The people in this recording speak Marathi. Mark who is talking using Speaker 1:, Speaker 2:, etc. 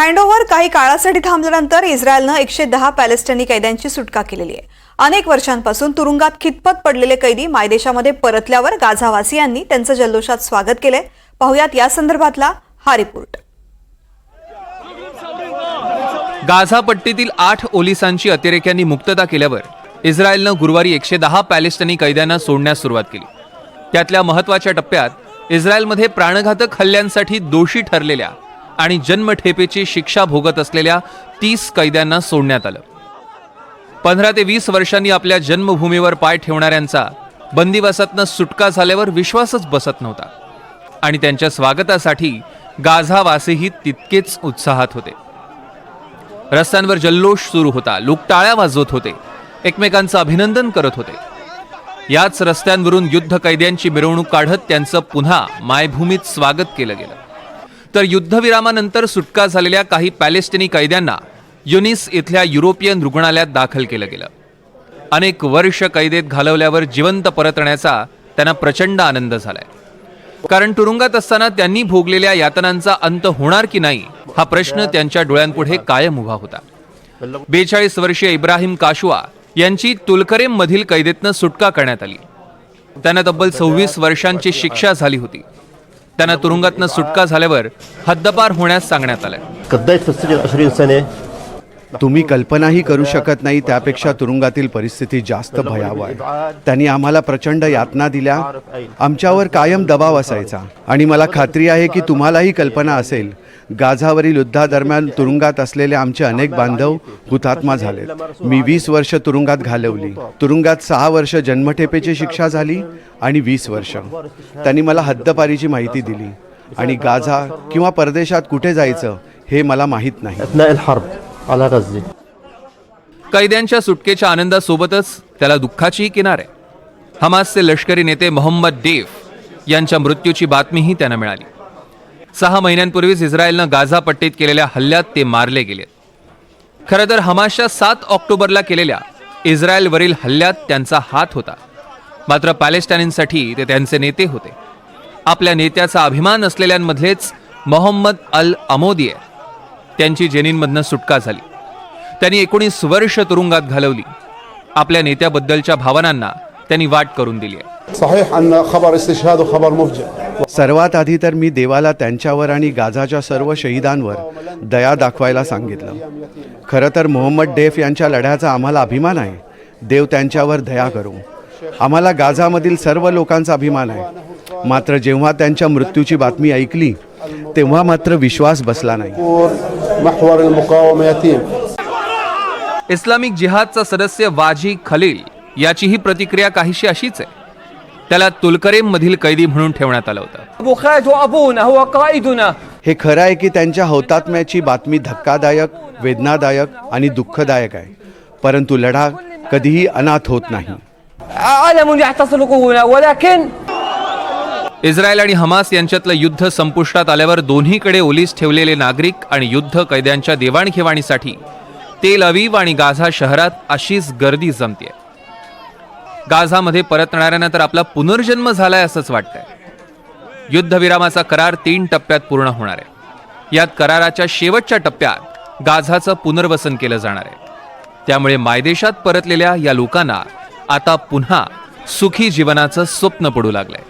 Speaker 1: हँडओव्हर काही काळासाठी थांबल्यानंतर इस्रायलनं एकशे दहा पॅलेस्टिनी कैद्यांची सुटका केलेली आहे. अनेक वर्षांपासून तुरुंगात खितपत पडलेले कैदी मायदेशामध्ये परतल्यावर गाझावासियांनी त्यांचं जल्लोषात स्वागत केलंय. पाहुयात या संदर्भातला हा रिपोर्ट.
Speaker 2: गाझा पट्टीतील आठ ओलिसांची अतिरेक्यांनी मुक्तता केल्यावर इस्रायलनं गुरुवारी एकशे दहा पॅलेस्टिनी कैद्यांना सोडण्यास सुरुवात केली. त्यातल्या महत्त्वाच्या टप्प्यात इस्रायलमध्ये प्राणघातक हल्ल्यांसाठी दोषी ठरलेल्या आणि जन्मठेपेची शिक्षा भोगत असलेल्या तीस कैद्यांना सोडण्यात आलं. पंधरा ते वीस वर्षांनी आपल्या जन्मभूमीवर पाय ठेवणाऱ्यांचा बंदिवासातनं सुटका झाल्यावर विश्वासच बसत नव्हता. आणि त्यांच्या स्वागतासाठी गाझावासीही तितकेच उत्साहात होते. रस्त्यांवर जल्लोष सुरू होता लोक टाळ्या वाजवत होते एकमेकांचं अभिनंदन करत होते. याच रस्त्यांवरून युद्ध कैद्यांची मिरवणूक काढत त्यांचं पुन्हा मायभूमीत स्वागत केलं गेलं. तर युद्धविरामानंतर सुटका झालेल्या काही पॅलेस्टिनी कैद्यांना युनिस इथल्या युरोपियन रुग्णालयात दाखल केलं गेलं. अनेक वर्ष कैदेत घालवल्यावर जिवंत परतण्याचा त्यांना प्रचंड आनंद झालाय. कारण तुरुंगात असताना त्यांनी भोगलेल्या यातनांचा अंत होणार की नाही हा प्रश्न त्यांच्या डोळ्यांपुढे कायम उभा होता. बेचाळीस वर्षीय इब्राहिम काशुआ यांची तुलकरेम मधील कैदेतनं सुटका करण्यात आली. त्यांना तब्बल सव्वीस वर्षांची शिक्षा झाली होती. त्यांना तुरुंगातनं सुटका झाल्यावर हद्दपार होण्यास सांगण्यात आलं.
Speaker 3: कद्दाय तस्वीर अशरी
Speaker 4: तुम्ही कल्पनाही करू शकत नाही त्यापेक्षा तुरुंगातील परिस्थिती जास्त भयावह आहे. त्यांनी आम्हाला प्रचंड यातना दिल्या. आमच्यावर कायम दबाव असायचा. आणि मला खात्री आहे की तुम्हालाही कल्पना असेल गाझावरील युद्धादरम्यान तुरुंगात असलेले आमचे अनेक बांधव हुतात्मा झालेत. मी वीस वर्ष तुरुंगात घालवली. तुरुंगात सहा वर्ष जन्मठेपेची शिक्षा झाली आणि वीस वर्ष. त्यांनी मला हद्दपारीची माहिती दिली. आणि गाझा किंवा परदेशात कुठे जायचं हे मला माहीत नाही.
Speaker 3: आला
Speaker 2: कैद्यांच्या सुटकेच्या आनंदासोबतच त्याला दुःखाचीही किनार. आहे हमासचे लष्करी नेते मोहम्मद डेफ यांच्या मृत्यूची बातमीही त्यांना मिळाली. सहा महिन्यांपूर्वीच इस्रायलनं गाझा पट्टीत केलेल्या हल्ल्यात ते मारले गेले. खरं तर हमासच्या सात ऑक्टोबरला केलेल्या इस्रायलवरील हल्ल्यात त्यांचा हात होता. मात्र पॅलेस्टाईनसाठी ते त्यांचे नेते होते. आपल्या नेत्याचा अभिमान असलेल्यांमधलेच मोहम्मद अल अमोदी आहे त्यांची जेनींमधनं सुटका झाली. त्यांनी एकोणीस वर्ष तुरुंगात घालवली. आपल्या नेत्याबद्दलच्या भावनांना त्यांनी वाट करून दिली आहे.
Speaker 4: सर्वात आधी तर मी देवाला त्यांच्यावर आणि गाझाच्या सर्व शहीदांवर दया दाखवायला सांगितलं. खरं तर मोहम्मद डेफ यांच्या लढ्याचा आम्हाला अभिमान आहे. देव त्यांच्यावर दया करू. आम्हाला गाझामधील सर्व लोकांचा अभिमान आहे. मात्र जेव्हा त्यांच्या मृत्यूची बातमी ऐकली तेव्हा मात्र विश्वास बसला नाही.
Speaker 2: इस्लामिक जिहादचा सदस्य वाजी खलील याचीही प्रतिक्रिया काहीशी अशीच आहे. त्याला तुलकरेममधील कैदी म्हणून ठेवण्यात आलं होतं.
Speaker 4: हे खरं आहे की त्यांच्या हौतात्म्याची बातमी धक्कादायक वेदनादायक आणि दुःखदायक आहे. परंतु लढा कधीही अनाथ होत नाही.
Speaker 2: इस्रायल आणि हमास यांच्यातलं युद्ध संपुष्टात आल्यावर दोन्हीकडे ओलीस ठेवलेले नागरिक आणि युद्ध कैद्यांच्या देवाणघेवाणीसाठी तेल अवीव आणि गाझा शहरात अशीच गर्दी जमते गाझामध्ये परतणाऱ्यांना तर आपला पुनर्जन्म झालाय असंच वाटतंय. युद्धविरामाचा करार तीन टप्प्यात पूर्ण होणार आहे. यात कराराच्या शेवटच्या टप्प्यात गाझाचं पुनर्वसन केलं जाणार आहे. त्यामुळे मायदेशात परतलेल्या या लोकांना आता पुन्हा सुखी जीवनाचं स्वप्न पडू लागलंय.